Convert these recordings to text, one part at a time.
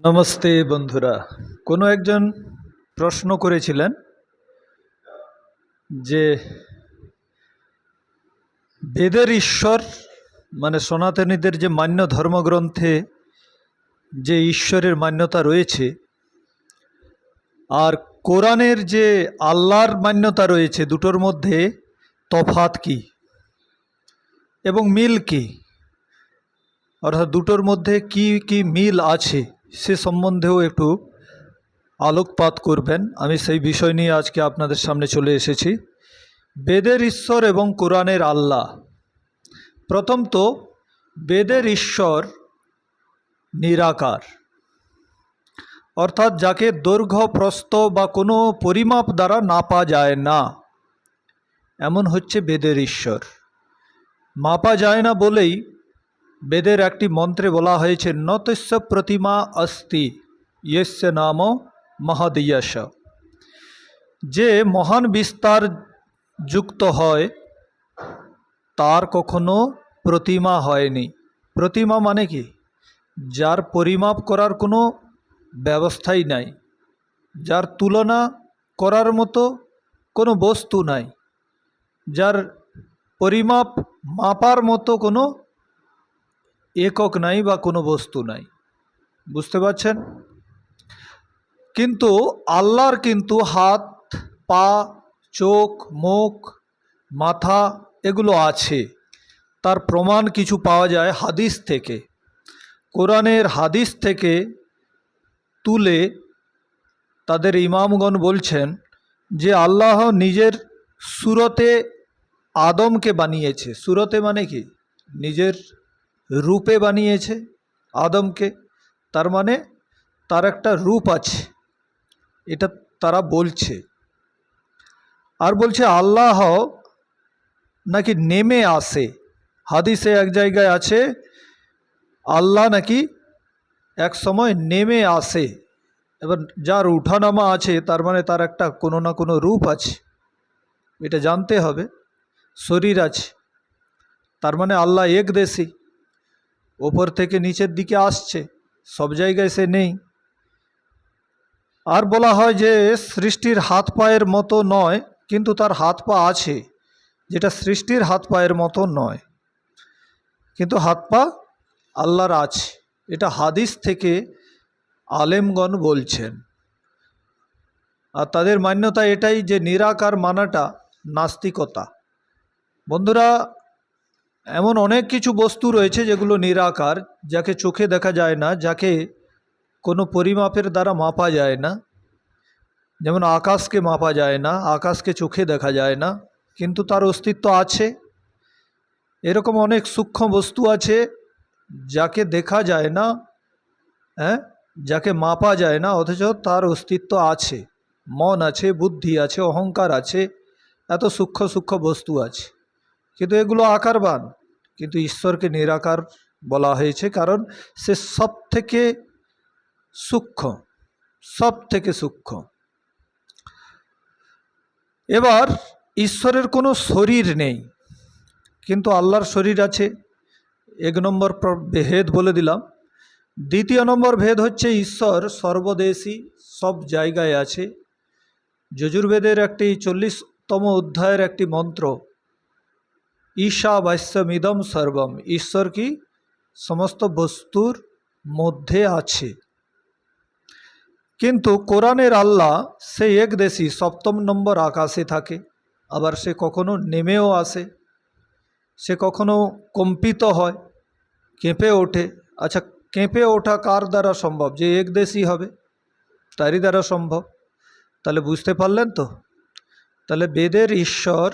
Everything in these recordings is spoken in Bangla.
নমস্তে বন্ধুরা। কোনো একজন প্রশ্ন করেছিলেন যে বেদের ঈশ্বর মানে সনাতনীদের যে মান্য ধর্মগ্রন্থে যে ঈশ্বরের মান্যতা রয়েছে, আর কোরআনের যে আল্লাহর মান্যতা রয়েছে, দুটোর মধ্যে তফাত কি এবং মিল কি? অর্থাৎ দুটোর মধ্যে কি কি মিল আছে? সে সম্বন্ধেও একটু আলোকপাত করবেন। আমি সেই বিষয় নিয়ে আজকে আপনাদের সামনে চলে এসেছি। বেদের ঈশ্বর এবং কোরআনের আল্লাহ। প্রথম তো বেদের ঈশ্বর নিরাকার। অর্থাৎ যাকে দৈর্ঘ্য, প্রস্থ বা কোনো পরিমাপ দ্বারা নাপা যায় না। এমন হচ্ছে বেদের ঈশ্বর। মাপা যায় না বলেই বেদের একটি মন্ত্রে বলা হয়েছে, নতস্য প্রতিমা অস্তি, ইয়স্য নাম মহাদিয়াস যে মহান বিস্তার যুক্ত হয়, তার কখনো প্রতিমা হয়নি। প্রতিমা মানে কি? যার পরিমাপ করার কোনো ব্যবস্থাই নাই। যার তুলনা করার মতো কোনো বস্তু নাই। যার পরিমাপ মাপার মতো কোনো একক নাই বা কোনো বস্তু নাই। বুঝতে পারছেন? কিন্তু আল্লাহর কিন্তু হাত, পা, চোখ, মুখ, মাথা এগুলো আছে। তার প্রমাণ কিছু পাওয়া যায় হাদিস থেকে। কোরআনের হাদিস থেকে তুলে তাদের ইমামগণ বলছেন যে, আল্লাহ নিজের সুরতে আদমকে বানিয়েছে। সুরতে মানে কি? নিজের রূপে বানিয়েছে আদমকে, তার মানে তার একটা রূপ আছে। এটা তারা বলছে। আর বলছে, আল্লাহ নাকি নেমে আসে। হাদিসে এক জায়গায় আছে, আল্লাহ নাকি এক সময় নেমে আসে। এবার যার উঠানামা আছে, তার মানে তার একটা কোনো না কোনো রূপ আছে। এটা জানতে হবে, শরীর আছে। তার মানে আল্লাহ একদেশী। ওপর থেকে নিচের দিকে আসছে, সব জায়গায় সে নেই। আর বলা হয় যে, সৃষ্টির হাত পায়ের মতো নয়, কিন্তু তার হাত পা আছে, যেটা সৃষ্টির হাত পায়ের মতো নয়। কিন্তু হাত পা আল্লাহর আছে, এটা হাদিস থেকে আলেমগণ বলছেন। আর তাদের মান্যতা এটাই যে, নিরাকার মানাটা নাস্তিকতা। বন্ধুরা এমন অনেক কিছু বস্তু রয়েছে যেগুলো নিরাকার, যাকে চোখে দেখা যায় না, যাকে কোনো পরিমাপের দ্বারা মাপা যায় না। যেমন আকাশকে মাপা যায় না, আকাশকে চোখে দেখা যায় না, কিন্তু তার অস্তিত্ব আছে। এরকম অনেক সূক্ষ্ম বস্তু আছে যাকে দেখা যায় না হ্যাঁ? যাকে মাপা যায় না, অথচ তার অস্তিত্ব আছে, মন আছে, বুদ্ধি আছে, অহংকার আছে, এত সূক্ষ্ম সূক্ষ্ম বস্তু আছে। কিন্তু এগুলো আকারবান। কিন্তু ঈশ্বরকে নিরাকার বলা হয়েছে, কারণ সে সব থেকে সূক্ষ্ম সব থেকে সূক্ষ্ম। এবার ঈশ্বরের কোনো শরীর নেই, কিন্তু আল্লাহর শরীর আছে। এক নম্বর ভেদ বলে দিলাম। দ্বিতীয় নম্বর ভেদ হচ্ছে ঈশ্বর সর্বদেশী, সব জায়গায় আছে। যজুর্বেদের একটি চল্লিশতম অধ্যায়ের একটি মন্ত্র ঈশা বাস্যমিদম সর্বম। ঈশ্বর কি? সমস্ত বস্তুর মধ্যে আছে। কিন্তু কোরআনের আল্লাহ সে একদেশী, সপ্তম নম্বর আকাশে থাকে। আবার সে কখনো নেমেও আসে। সে কখনো কম্পিত হয়, কেঁপে ওঠে। আচ্ছা কেঁপে ওঠা কার দ্বারা সম্ভব? যে একদেশী হবে, তারই দ্বারা সম্ভব। তাহলে বুঝতে পারলেন তো? তাহলে বেদের ঈশ্বর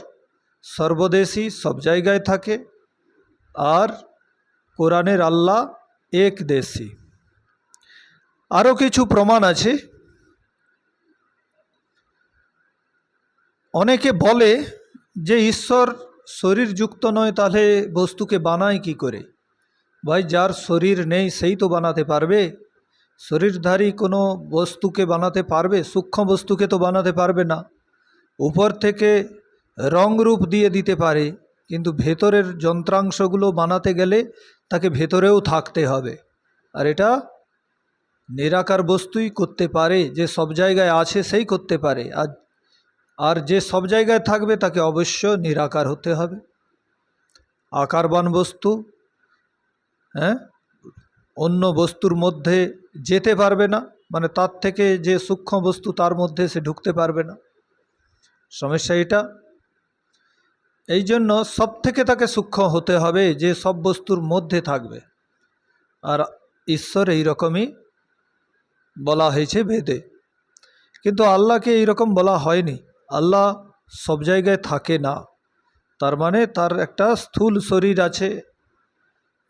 সর্বদেশী সব জায়গায় থাকে আর কোরআনের আল্লাহ এক দেশি আরও কিছু প্রমাণ আছে। অনেকে বলে যে ঈশ্বর শরীরযুক্ত নয়, তাহলে বস্তুকে বানায় কি করে? ভাই, যার শরীর নেই সেই তো বানাতে পারবে। শরীরধারী কোনো বস্তুকে বানাতে পারবে, সূক্ষ্ম বস্তুকে তো বানাতে পারবে না। উপর থেকে রং রূপ দিয়ে দিতে পারে, কিন্তু ভেতরের যন্ত্রাংশগুলো বানাতে গেলে তাকে ভেতরেও থাকতে হবে। আর এটা নিরাকার বস্তুই করতে পারে, যে সব জায়গায় আছে সেই করতে পারে। আর আর যে সব জায়গায় থাকবে তাকে অবশ্য নিরাকার হতে হবে। আকারবান বস্তু হ্যাঁ? অন্য বস্তুর মধ্যে যেতে পারবে না মানে তার থেকে যে সূক্ষ্ম বস্তু তার মধ্যে সে ঢুকতে পারবে না। সমস্যা এটা। এই জন্য সব থেকে তাকে সূক্ষ্ম হতে হবে যে সব বস্তুর মধ্যে থাকবে। আর ঈশ্বর এই রকমই বলা হয়েছে বেদে। কিন্তু আল্লাহকে এইরকম বলা হয়নি। আল্লাহ সব জায়গায় থাকে না। তার মানে তার একটা স্থূল শরীর আছে।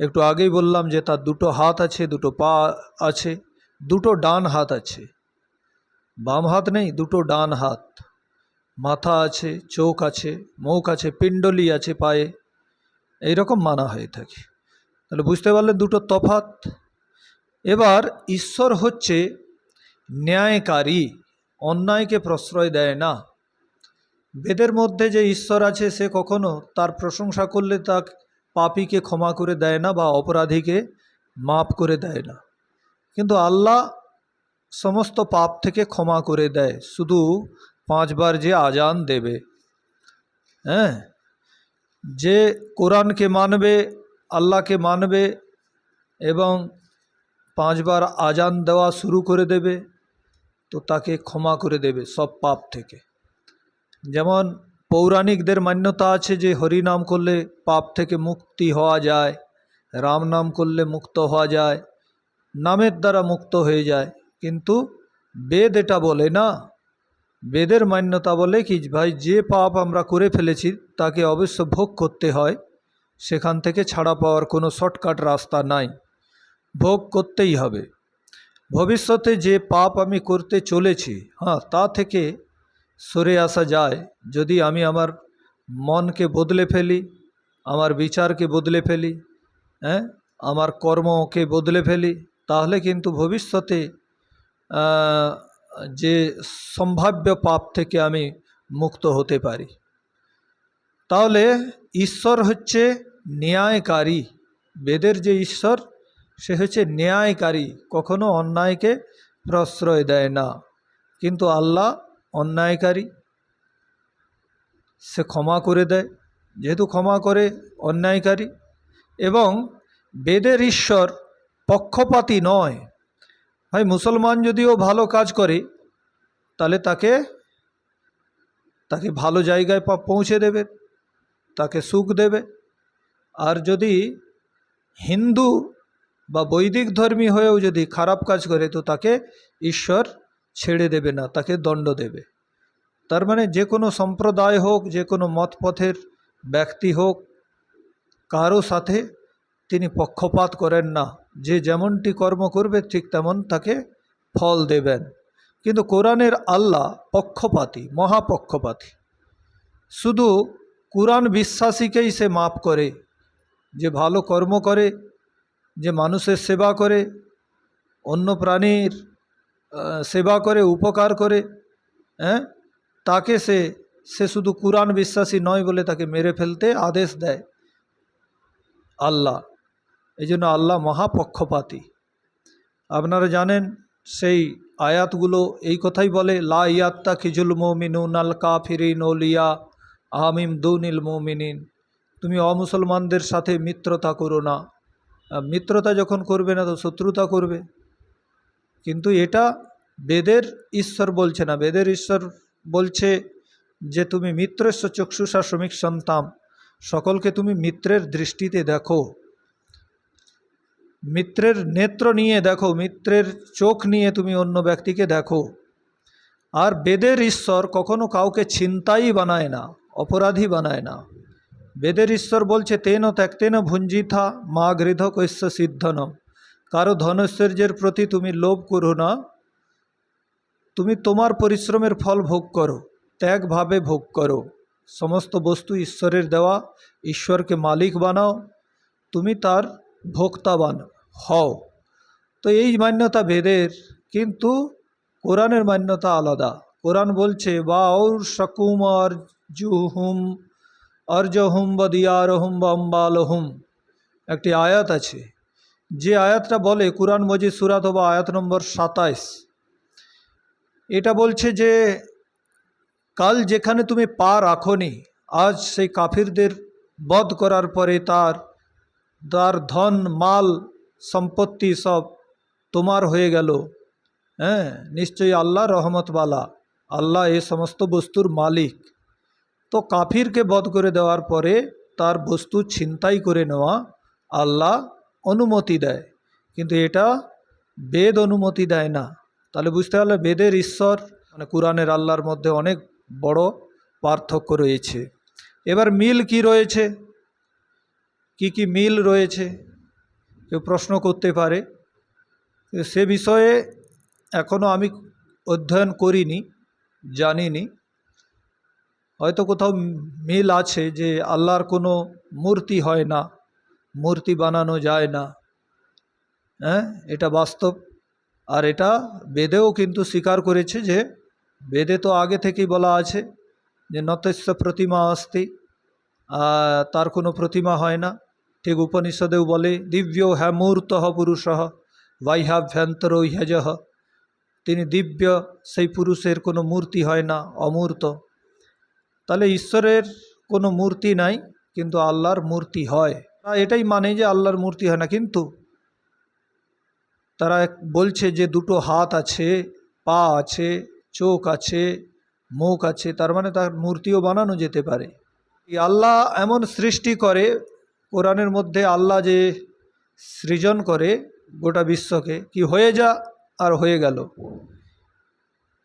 একটু আগেই বললাম যে তার দুটো হাত আছে, দুটো পা আছে, দুটো ডান হাত আছে। বাম হাত নেই, দুটো ডান হাত। মাথা আছে, চোখ আছে, মুখ আছে, পিণ্ডলি আছে পায়ে। এইরকম মানা হয়ে থাকে। তাহলে বুঝতে পারলে দুটো তফাত এবার ঈশ্বর হচ্ছে ন্যায়কারী, অন্যায়কে প্রশ্রয় দেয় না। বেদের মধ্যে যে ঈশ্বর আছে সে কখনো তার প্রশংসা করলে তা পাপীকে ক্ষমা করে দেয় না বা অপরাধীকে মাপ করে দেয় না। কিন্তু আল্লাহ সমস্ত পাপ থেকে ক্ষমা করে দেয়। শুধু পাঁচবার যে আজান দেবে হ্যাঁ? যে কোরআনকে মানবে, আল্লাহকে মানবে এবং পাঁচবার আজান দেওয়া শুরু করে দেবে, তো তাকে ক্ষমা করে দেবে সব পাপ থেকে। যেমন পৌরাণিকদের মান্যতা আছে যে হরি নাম করলে পাপ থেকে মুক্তি হওয়া যায়, রাম নাম করলে মুক্ত হওয়া যায়, নামের দ্বারা মুক্ত হয়ে যায়। কিন্তু বেদ এটা বলে না বেদের মান্যতা বলে কি, ভাই, যে পাপ আমরা করে ফেলেছি, তাকে অবশ্য ভোগ করতে হয়। সেখান থেকে ছাড়া পাওয়ার কোনো শর্টকাট রাস্তা নাই। ভোগ করতেই হবে। ভবিষ্যতে যে পাপ আমি করতে চলেছি হ্যাঁ তা থেকে সরে আসা যায়। যদি আমি আমার মনকে বদলে ফেলি, আমার বিচারকে বদলে ফেলি হ্যাঁ আমার কর্মকে বদলে ফেলি, তাহলে কিন্তু ভবিষ্যতে যে সম্ভাব্য পাপ থেকে আমি মুক্ত হতে পারি। তাহলে ঈশ্বর হচ্ছে ন্যায়কারী। বেদের যে ঈশ্বর, সে হচ্ছে ন্যায়কারী, কখনো অন্যায়কে প্রশ্রয় দেয় না। কিন্তু আল্লাহ অন্যায়কারী। সে ক্ষমা করে দেয়, যেহেতু ক্ষমা করে অন্যায়কারী। এবং বেদের ঈশ্বর পক্ষপাতী নয়। ভাই, মুসলমান যদিও ভালো কাজ করে, তাহলে তাকে তাকে ভালো জায়গায় পৌঁছে দেবে, তাকে সুখ দেবে। আর যদি হিন্দু বা বৈদিক ধর্মী হয়েও যদি খারাপ কাজ করে, তো তাকে ঈশ্বর ছেড়ে দেবে না, তাকে দণ্ড দেবে। তার মানে যে কোনো সম্প্রদায় হোক, যে কোনো মতপথের ব্যক্তি হোক, কারও সাথে তিনি পক্ষপাত করেন না। যে যেমনটি কর্ম করবে ঠিক তেমন তাকে ফল দেবেন। কিন্তু কোরআনের আল্লাহ পক্ষপাতী, মহাপক্ষপাতী। শুধু কোরআন বিশ্বাসীকেই সে মাপ করে, যে ভালো কর্ম করে, যে মানুষের সেবা করে, অন্য প্রাণীর সেবা করে, উপকার করে হ্যাঁ? তাকে সে সে শুধু কোরআন বিশ্বাসী নয় বলে তাকে মেরে ফেলতে আদেশ দেয় আল্লাহ। এই জন্য আল্লাহ মহাপক্ষপাতী। আপনারা জানেন, সেই আয়াতগুলো এই কথাই বলে, লা ইয়াত্তা খিজুল মমিনুন আল কাফিরিন ওলিয়া আমিম দুনিল মমিনিন। তুমি অমুসলমানদের সাথে মিত্রতা করো না। মিত্রতা যখন করবে না, তো শত্রুতা করবে। কিন্তু এটা বেদের ঈশ্বর বলছে না। বেদের ঈশ্বর বলছে যে, তুমি মিত্রস্ব চক্ষুষা শ্রমিক সন্তান। সকলকে তুমি মিত্রের দৃষ্টিতে দেখো। মিত্রের নেত্র নিয়ে দেখো, মিত্রের চোখ নিয়ে তুমি অন্য ব্যক্তিকে দেখো। আর বেদের ঈশ্বর কখনো কাউকে ছিনতাই বানায় না, অপরাধী বানায় না। বেদের ঈশ্বর বলছে, তেন ত্যাক্তেন ভুঞ্জিথা মা গৃধ কৈশ্য সিদ্ধন। কারও ধনৈশ্বর্যের প্রতি তুমি লোভ করো না, তুমি তোমার পরিশ্রমের ফল ভোগ করো ত্যাগভাবে ভোগ করো। সমস্ত বস্তু ঈশ্বরের দেওয়া, ঈশ্বরকে মালিক বানাও, তুমি তার ভোক্তা বান হও। তো এই মান্যতা বেদের কিন্তু কোরআনের মান্যতা আলাদা। কোরআন বলছে বা ওর শকুম আর জুহুম অর্জহুম বা দিয়ারহুম বা অম্বালহুম একটি আয়াত আছে। যে আয়াতটা বলে, কোরআন মজিদ সুরাত বা আয়াত নম্বর সাতাইশ। এটা বলছে যে, কাল যেখানে তুমি পা রাখনি, আজ সেই কাফিরদের বধ করার পরে তার তার ধন, মাল সম্পত্তি সব তোমার হয়ে গেল। হ্যাঁ নিশ্চয়ই আল্লাহ রহমতওয়ালা আল্লাহ এই সমস্ত বস্তুর মালিক। তো কাফিরকে বধ করে দেওয়ার পরে তার বস্তু ছিনতাই করে নেওয়া আল্লাহ অনুমতি দেয়। কিন্তু এটা বেদ অনুমতি দেয় না। তাহলে বুঝতে পারলে বেদের ঈশ্বর মানে কোরআনের আল্লাহর মধ্যে অনেক বড় পার্থক্য রয়েছে। এবার মিল কি রয়েছে? কি কি মিল রয়েছে? কেউ প্রশ্ন করতে পারে। সে বিষয়ে এখনও আমি অধ্যয়ন করিনি, জানিনি। হয়তো কোথাও মিল আছে যে আল্লাহর কোনো মূর্তি হয় না, মূর্তি বানানো যায় না। হ্যাঁ এটা বাস্তব। আর এটা বেদেও কিন্তু স্বীকার করেছে যে বেদে তো আগে থেকেই বলা আছে যে নতস্য প্রতিমা অস্তি তার কোনো প্রতিমা হয় না। ঠিক উপনিষদেও বলে, দিব্য হ্যা মূর্ত পুরুষ, বৈহাভ্যন্তর হ্যজহ তিনি দিব্য, সেই পুরুষের কোনো মূর্তি হয় না, অমূর্ত। তাহলে ঈশ্বরের কোনো মূর্তি নাই, কিন্তু আল্লাহর মূর্তি হয়। এটাই মানে যে আল্লাহর মূর্তি হয় না, কিন্তু তারা বলছে যে দুটো হাত আছে, পা আছে, চোখ আছে, মুখ আছে, তার মানে তার মূর্তিও বানানো যেতে পারে। আল্লাহ এমন সৃষ্টি করে কোরআনের মধ্যে আল্লাহ যে সৃজন করে গোটা বিশ্বকে, কি হয়ে যা আর হয়ে গেল।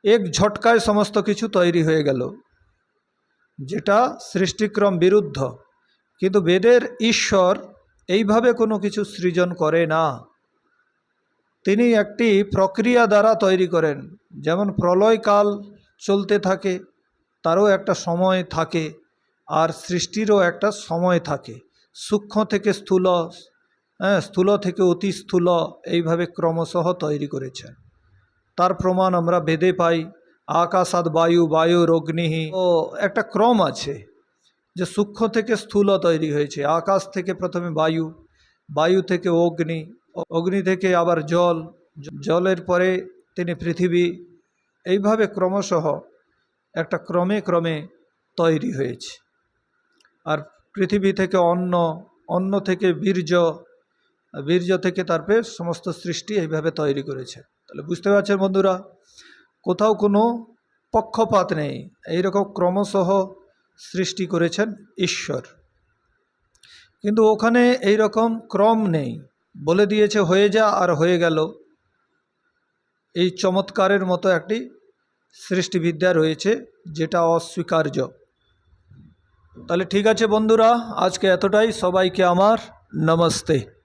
এক ঝটকায় সমস্ত কিছু তৈরি হয়ে গেল, যেটা সৃষ্টিক্রম বিরুদ্ধ। কিন্তু বেদের ঈশ্বর এইভাবে কোনো কিছু সৃজন করে না। তিনি একটি প্রক্রিয়া দ্বারা তৈরি করেন, যেমন প্রলয়কাল চলতে থাকে, তারও একটা সময় থাকে, আর সৃষ্টিরও একটা সময় থাকে। সূক্ষ্ম থেকে স্থূল হ্যাঁ স্থূল থেকে অতি স্থূল এইভাবে ক্রমশঃ তৈরি করেছেন তার প্রমাণ আমরা বেদে পাই আকাশাদ বায়ু বায়ুর অগ্নিহি ও একটা ক্রম আছে যে সূক্ষ্ম থেকে স্থূল তৈরি হয়েছে। আকাশ থেকে প্রথমে বায়ু বায়ু থেকে অগ্নি অগ্নি থেকে আবার জল। জলের পরে তিনি পৃথিবী। এইভাবে ক্রমশঃ একটা ক্রমে ক্রমে তৈরি হয়েছে। আর পৃথিবী থেকে অন্ন অন্ন থেকে বীর্য বীর্য থেকে তারপরে সমস্ত সৃষ্টি এইভাবে তৈরি করেছে। তাহলে বুঝতে পারছেন বন্ধুরা? কোথাও কোনো পক্ষপাত নেই। এইরকম ক্রমশঃ সৃষ্টি করেছেন ঈশ্বর। কিন্তু ওখানে এই রকম ক্রম নেই। বলে দিয়েছে, হয়ে যা আর হয়ে গেল। এই চমৎকারের মতো একটি সৃষ্টিবিদ্যা রয়েছে, যেটা অস্বীকার্য। তাহলে ঠিক আছে বন্ধুরা আজকে এতটাই। সবাইকে আমার নমস্তে।